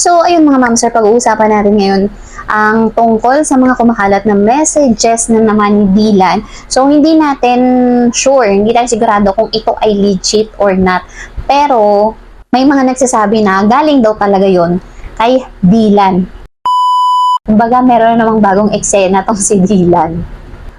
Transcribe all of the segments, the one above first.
So, ayun mga ma'am sir, pag-uusapan natin ngayon ang tungkol sa mga kumakalat na messages na naman ni Dylan. So, hindi natin sure, hindi tayo sigurado kung ito ay legit or not. Pero, may mga nagsasabi na galing daw talaga yon kay Dylan. Kumbaga, meron na namang bagong eksena tong si Dylan.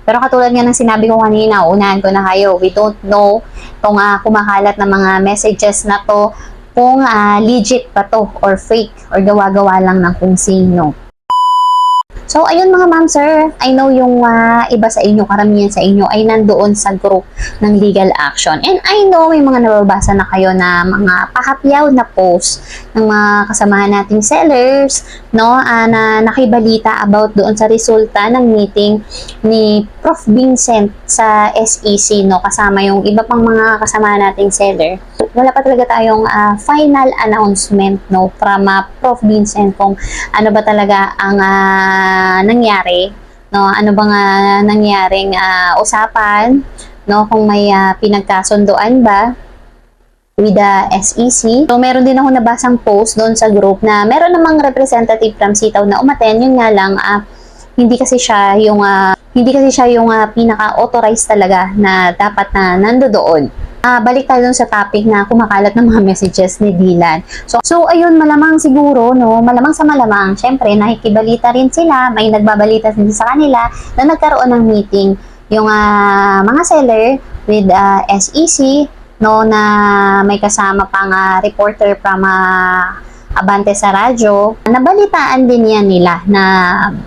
Pero katulad nga ng sinabi ko kanina, unahan ko na kayo, we don't know kung ah, kumakalat na mga messages na to, kung ah, legit pa to or fake or gawa-gawa lang ng kung sino. So, ayun mga ma'am sir, I know yung ah, iba sa inyo, karamihan sa inyo ay nandoon sa group ng legal action. And I know may mga nababasa na kayo na mga pahapyaw na post ng mga kasamahan nating sellers, no, ah, na nakibalita about doon sa resulta ng meeting ni Prof. Vincent sa SEC, no, kasama yung iba pang mga kasamahan nating seller. Wala pa talaga tayong ah, final announcement, no, from ah, Prof. Vincent kung ano ba talaga ang nangyari, no, ano bang ah, nangyaring ah, usapan, no, kung may ah, pinagkasunduan ba with the SEC. So, meron din ako nabasang post doon sa group na meron namang representative from Sitaw na umaten. Yun nga lang, ah, hindi kasi siya yung ah, hindi kasi siya yung ah, pinaka-authorized talaga na dapat na nando Ah, balik tayo sa topic na kumakalat ng mga messages ni Dylan. So, so ayun, malamang siguro, no, malamang sa malamang, syempre, nakikibalita rin sila, may nagbabalita din sa kanila na nagkaroon ng meeting yung ah, mga seller with ah, SEC, no, na may kasama pang ah, reporter from ah, Abante sa radyo, nabalitaan din yan nila na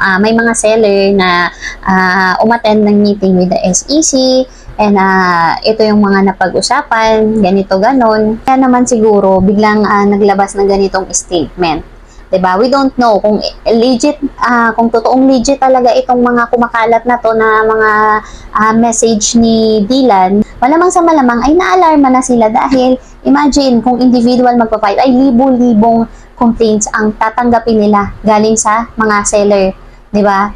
ah, may mga seller na ah, umattend ng meeting with the SEC and ah, ito yung mga napag-usapan, ganito ganon. Kaya naman siguro biglang ah, naglabas ng ganitong statement. 'Di ba? We don't know kung legit ah, kung totoong legit talaga itong mga kumakalat na to na mga ah, message ni Dylan. Malamang sa malamang ay naalarma na sila dahil imagine kung individual magpa-file ay libo-libong complaints ang tatanggapin nila galing sa mga seller, 'di ba?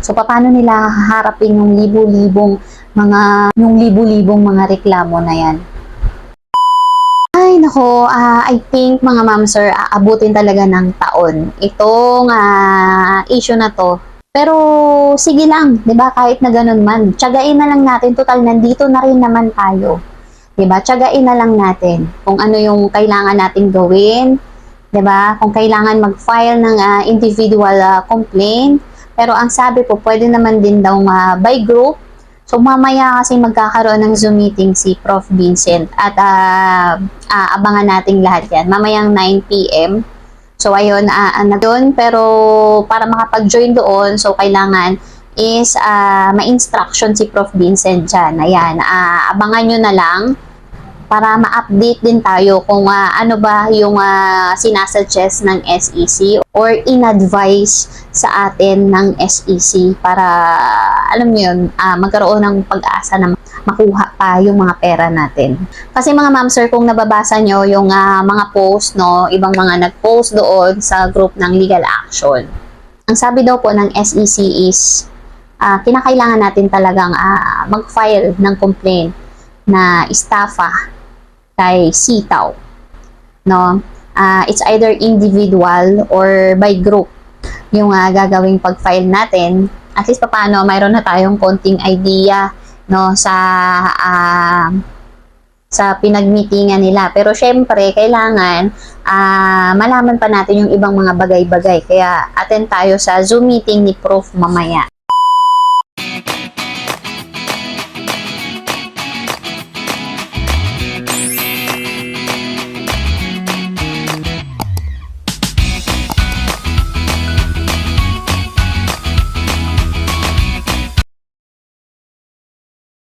So paano nila haharapin yung libo-libong mga yung libo-libong mga reklamo na 'yan? Ay, nako, ah, I think mga ma'am sir, aabutin talaga ng taon itong ah, issue na to. Pero sige lang, 'di ba? Kahit na ganun man, tiyagain na lang natin total nandito na rin naman tayo. 'Di ba? Tiyagain na lang natin kung ano yung kailangan nating gawin, 'di ba? Kung kailangan mag-file ng ah, individual ah, complaint, pero ang sabi po, pwede naman din daw ah, by group So mamaya kasi magkakaroon ng Zoom meeting si Prof. Vincent at ah, ah, abangan nating lahat yan. Mamayang 9 p.m. So ayun, uh, ano doon, pero para makapag-join doon, so kailangan is ah, ma-instruction si Prof. Vincent dyan. Ayan, ah, abangan nyo na lang para ma-update din tayo kung ah, ano ba yung uh, sinasuggest ng SEC or in-advise sa atin ng SEC para alam niyo yun, ah, magkaroon ng pag-asa na makuha pa yung mga pera natin. Kasi mga ma'am sir, kung nababasa nyo yung ah, mga post, no, ibang mga nag-post doon sa group ng legal action. Ang sabi daw po ng SEC is, ah, kinakailangan natin talagang ah, mag-file ng complaint na estafa kay sitaw. No? Ah, it's either individual or by group yung ah, gagawing pag-file natin. At least paano mayroon na tayong konting idea no sa ah, sa pinagmitingan nila. Pero syempre, kailangan ah, malaman pa natin yung ibang mga bagay-bagay. Kaya attend tayo sa Zoom meeting ni Prof mamaya.